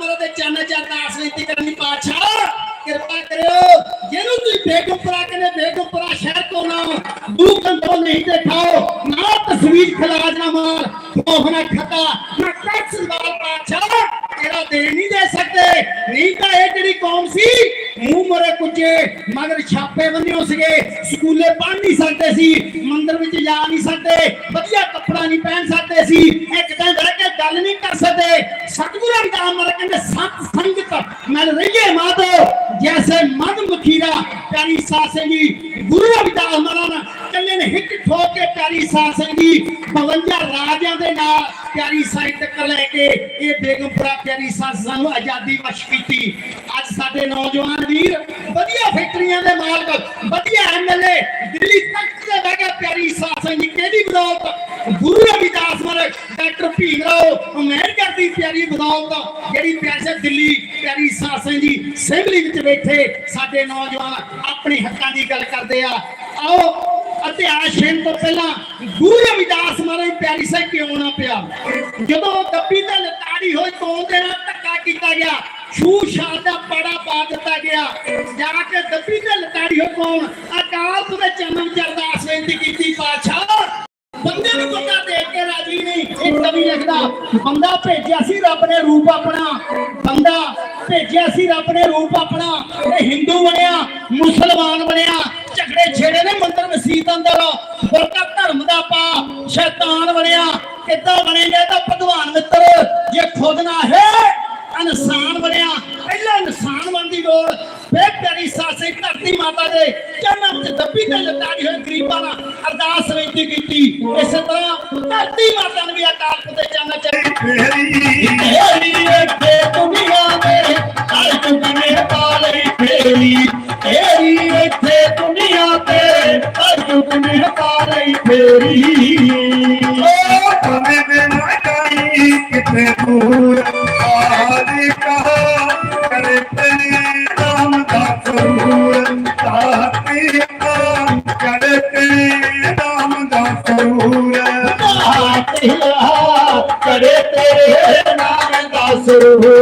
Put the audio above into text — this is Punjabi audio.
ਮਹਾਰਾਜ ਦੇ ਚਰਨ ਚ ਅਰਦਾਸ ਕਰਨੀ ਪਾਤਸ਼ਾਹ। ਕਿਰਪਾ ਕਰਿਓ। ਜਿਹਨੂੰ ਤੁਸੀਂ ਬੇਗੁੰਪਰਾ ਕਹਿੰਦੇ ਬੇਗੁੰਪਰਾ ਸ਼ਹਿਰ ਕੋ ਨਾ ਦੂ ਕੰਟੋ ਨਹੀਂ ਦਿਖਾਓ। ਨਾ ਤਸਵੀਰ ਖਲਾਜ ਨਾ ਮਾਰ। ਖੋਫ ਨਾ ਖਤਾ। ਨਾ ਕੱਟ ਸੰਭਾਲ ਪਾਤਸ਼ਾਹ। ਤੇਰਾ ਦੇ ਨਹੀਂ ਦੇ ਸਕਦੇ। ਨਹੀਂ ਤਾਂ ਇਹ ਜਿਹੜੀ ਕੌਮ ਸੀ, ਮੂੰਹ ਮਰੇ ਕੁੱਜੇ ਮਗਰ ਛਾਪੇ ਬੰਨਿਓ ਸੀਗੇ। ਸਕੂਲੇ ਪੜ੍ਹ ਨਹੀਂ ਸਕਦੇ ਸੀ, ਮੰਦਰ ਵਿੱਚ ਜਾ ਨਹੀਂ ਸਕਦੇ, ਵਧੀਆ ਕੱਪੜਾ ਨਹੀਂ ਪਹਿਨ ਸਕਦੇ ਸੀ। ਇੱਕ ਤਾਂ ਗੱਲ ਨਹੀਂ ਕਰ ਸਕਦੇ। ਸਤਿਗੁਰੂ ਰਵਿਦਾਸ ਮਹਾਰਾਜ ਕਹਿੰਦੇ, ਸਤ ਸੰਗਤ ਮਿਲ ਰਹੀਏ ਮਾਧੋ, ਜੈਸੇ ਮਦ ਮਖੀਰਾ ਪਿਆਰੀ ਸਾਧ ਸੰਗੀ ਗੁਰੂ ਰਵਿਦਾਸ ਮਹਾਰਾਜ ਕਹਿੰਦੇ ਨੇ, ਹਿੱਕ ਠੋਕ ਕੇ ਪਿਆਰੀ ਸਾਧ ਸੰਗੀ 52 ਰਾਜਿਆਂ ਦੇ ਨਾਲ ਪਿਆਰੀ ਸਾਹਿਤ ਲੈ ਕੇ ਇਹ ਬੇਗਮਪੁਰਾ ਪਿਆਰੀ ਸਾਧ ਸਾਨੂੰ ਆਜ਼ਾਦੀ ਬਖਸ਼ ਕੀਤੀ। ਅੱਜ ਸਾਡੇ ਨੌਜਵਾਨ ਵੀਰ ਵਧੀਆ ਫੈਕਟਰੀਆਂ ਦੇ ਮਾਲਕ, ਵਧੀਆ ਐਮਐਲਏ ਦਿੱਲੀ ਤੱਕ ਦੇ ਬਹਿ ਕੇ ਪਿਆਰੀ ਸਾਧ ਸੰਗੀ ਕਿਹਦੀ ਬਦੌਲਤ? ਗੁਰੂ ਡਾਕਟਰ ਭੀਮ ਰਾਓ ਅੰਬੇਡਕਰ ਦੀ ਪਿਆਰੀ ਬਦੌਲਤ ਜਿਹੜੀ ਪਿਆਰੀ ਦਿੱਲੀ, ਪਿਆਰੀ ਸਾਧ ਸੰਗੀ ਅਸੈਂਬਲੀ ਵਿੱਚ ਬੈਠੇ ਸਾਡੇ ਨੌਜਵਾਨ ਆਪਣੇ ਹੱਕਾਂ ਦੀ ਗੱਲ ਕਰਦੇ ਆ। ਆਓ, ਇਤਿਹਾਸ ਛੇਣ ਤੋਂ ਪਹਿਲਾਂ ਗੁਰੂ ਰਵਿਦਾਸ ਮਹਾਰਾਜ ਪਿਆਰੀ ਸਾਹਿਬ ਕਿਉਂ ਨਾ ਪਿਆ? ਜਦੋਂ ਦੱਬੀ ਤੇ ਲਤਾੜੀ ਹੋਈ ਕੌਮ ਦੇ ਨਾਲ ਧੱਕਾ ਕੀਤਾ ਗਿਆ। ਛੂ ਸ਼ਾਹ ਦਾ ਪਾੜਾ ਪਾ ਦਿੱਤਾ ਗਿਆ। ਜਾ ਕੇ ਦੱਬੀ ਤੇ ਲਤਾੜੀ ਹੋਈ ਕੌਣ ਅਕਾਲ ਪੁਰਖ ਦੇ ਚੰਨ ਵਿੱਚ ਅਰਦਾਸ ਬੇਨਤੀ ਕੀਤੀ ਪਾਤਸ਼ਾਹ ਬੰਦੇ ਨੂੰ ਬੰਦਾ ਦੇਖ ਕੇ ਰਾਜੀ ਨਹੀਂ ਲਿਖਦਾ, ਬੰਦਾ ਭੇਜਿਆ ਸੀ ਰੱਬ ਨੇ ਰੂਪ ਆਪਣਾ, ਬੰਦਾ ਭੇਜਿਆ ਸੀ ਰੱਬ ਨੇ ਰੂਪ ਆਪਣਾ, ਇਹ ਹਿੰਦੂ ਬਣਿਆ, ਮੁਸਲਮਾਨ ਬਣਿਆ, ਝਗੜੇ ਛੇੜੇ ਨੇ ਮੰਦਰ ਮਸਜਿਦ ਅੰਦਰ ਬਰਕਾ ਧਰਮ ਦਾ ਪਾ ਸ਼ੈਤਾਨ ਬਣਿਆ, ਕਿੱਦਾਂ ਬਣੇਗਾ ਤਾਂ ਲੋੜ ਫੇਰ ਪਿਆਰੀ ਸਾਸੇ ਧਰਤੀ ਮਾਤਾ ਦੇ ਚਰਨਾਂ ਵਿੱਚ ਦੱਬੀ ਤੇ ਲਟਾਈ ਹੋਈ ਗਰੀਬਾਂ ਨਾਲ ਅਰਦਾਸ ਬੇਨਤੀ ਕੀਤੀ। ਇਸ ਤਰ੍ਹਾਂ ਧਰਤੀ ਮਾਤਾ ਨੇ ਵੀ ਅਕਾਲ ਪੁਰਖ ਦੇ ਚਰਨਾਂ ਚ ਫੇਰੀ ਤੇਰੀ ਇੱਥੇ ਦੁਨੀਆ ਦੇ, ਹਰ ਚੁਗਨੇ ਪਾਲੀ ਫੇਰੀ। ਤੇਰੀ ਇੱਥੇ ਦੁਨੀਆ ਤੇ, ਹਰ ਚੁਗਨੇ ਪਾਲੀ ਫੇਰੀ। ਓ ਕਮੇ ਦੇ ਨਾ ਕਿਤੇ ਦੂਰ ਆਲੀ ਕਹਾ தேவே தேவே நாம காசுருவோ